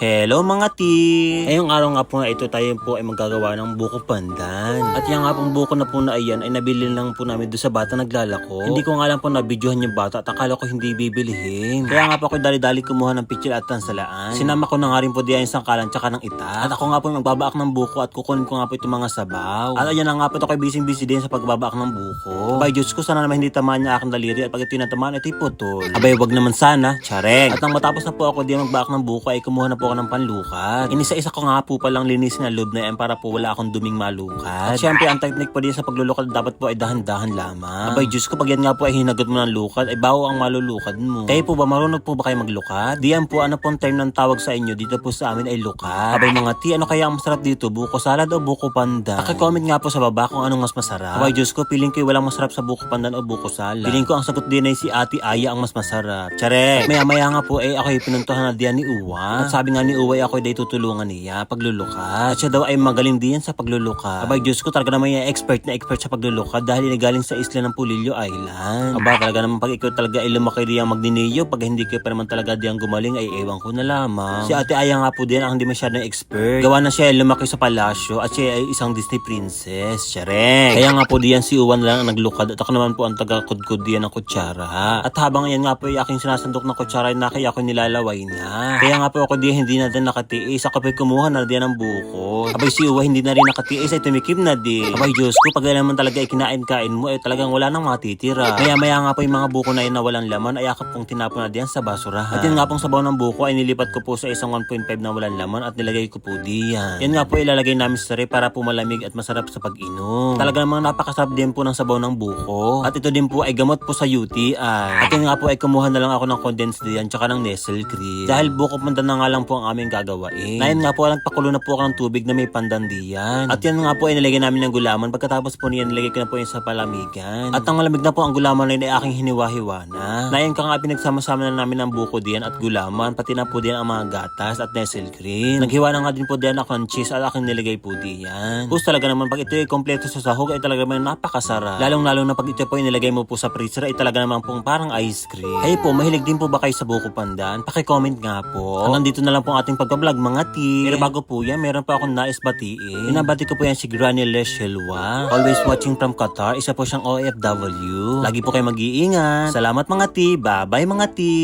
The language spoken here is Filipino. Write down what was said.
Hello mga ti! Ngayong araw nga po na ito tayo po ay magagawa ng buko pandan. At yung nga pong buko na po na iyan ay nabili lang po namin doon sa bata naglalako. Hindi ko nga lang po nabidyohan yung bata at akala ko hindi bibilihin. Kaya nga po ako dali-dali kumuha ng picture at tansalaan. Sinama ko na nga rin po diyan yung sangkalan tsaka ng ita. At ako nga po yung magbabaak ng buko at kukunin ko nga po itong mga sabaw. At ayan na nga po ito ko'y busy-busy din sa pagbabaak ng buko. Abay Diyos ko sana naman hindi tamaan niya aking daliri at pag ito natamaan ito'y putol. Abay wag naman sana, tsareng. At nang matapos na po ako diyan magbaak ng buko ay kumuha na po ako ng panlukat. Inisa-isa ko nga po palang linisin na loob na yan para po wala akong duming malukat. At syempre ang technique po din sa paglulukad dapat po ay dahan-dahan lamang. Abay Diyos ko pag yan nga po ay hinagot mo ng lukad ay bawo ang malulukad mo. Kayo po ba marunong po ba kayo maglukad? Diyan po ano pong term ng tawag sa inyo dito po sa amin ay lukad. Abay mga ti ano kaya ang masarap dito? Buko salad o buko pandan? Paki-comment nga po sa baba kung anong mas masarap. Abay Diyos ko piling ko walang masarap sa buko pandan o buko salad. Piling ko ang sagot din ay si Ate Aya ang mas masarap. Tsare! Maya maya nga po ay ako ay pinuntuhan na diyan ni Uwa. At sabi nga ni Uwa ay ako ay tutulungan niya paglulukad. At siya daw ay magaling din sa paglulukad. Abay Diyos ko talaga naman yung expert na expert sa paglulukad dahil galing sa isla ng Pulillo Island. Aba talaga naman pag ikaw talaga ay lumaki diyan magniniyo pag hindi ka pa naman talaga diyan gumaling ay ewan ko na lamang. Si Ate Aya nga po din ang hindi masyadong expert. Gawa na siya ay lumaki sa palasyo at siya ay isang Disney princess. Siyempre. Kaya nga po diyan si Uwan lang ang naglukad at ako naman po ang taga-kudkud diyan ng kutsara. At habang yan nga po ay aking sinasandok na kutsara na kaya ako nilalaway na. Kaya nga po ako diyan hindi na din nakatiis. Ako po'y kumuha na diyan ng buko. Abay si Uwa hindi na rin nakatiis ay tumikim na din. Abay Diyos ko pag naman talaga ikinain-kain mo ay talagang wala nang matitira. Kaya maya nga po yung mga buko na yun na walang laman ay ako pong tinapon na diyan sa basurahan. At yun nga pong sabaw ng buko ay nilipat ko po sa isang 1.5 na walang laman at nilagay ko po diyan. Yan nga po ilalagay namin sa tray para po malamig at masarap sa pag-inom. Talaga namang napakasarap din po ng sabaw ng buko. At ito din po ay gamot po sa UTI. At yun nga po ay kumuha na lang ako ng condensed diyan tsaka ng Nestle cream. Dahil buko pandan na nga lang po ang aming gagawain. Na yun nga po nagpakulo na po ako ng tubig na may pandan diyan. At yan nga po ay nilagay namin ng gulaman. Pagkatapos po niyan nilagay ko na po yun sa palamigan. At nang malamig na po ang gulaman na yun ay aking hiniwa-hiwa na. Yun ka nga pinagsama-sama na namin ng buko diyan at gulaman. Pati na po diyan ang mga gatas at Nestle cream. Naghiwa na nga din po diyan ako ng cheese at aking nilagay po diyan. Tapos talaga naman pag ito ay kompleto sa sahog ay talaga naman napakasarap. Lalong lalo na pag ito po ay nilagay mo po sa freezer ay talaga naman pong parang ice cream. Kayo po, mahilig din po ba kayo sa buko pandan? Paki-comment nga po. Hanggang dito na lang po ang ating pagbablog mga ti. Pero bago po yan, meron pa akong nais batiin. Binabati ko po yan si Granny Leshelwa. Always watching from Qatar. Isa po siyang OFW. Lagi po kayo mag-iingat. Salamat mga ti. Bye-bye mga ti.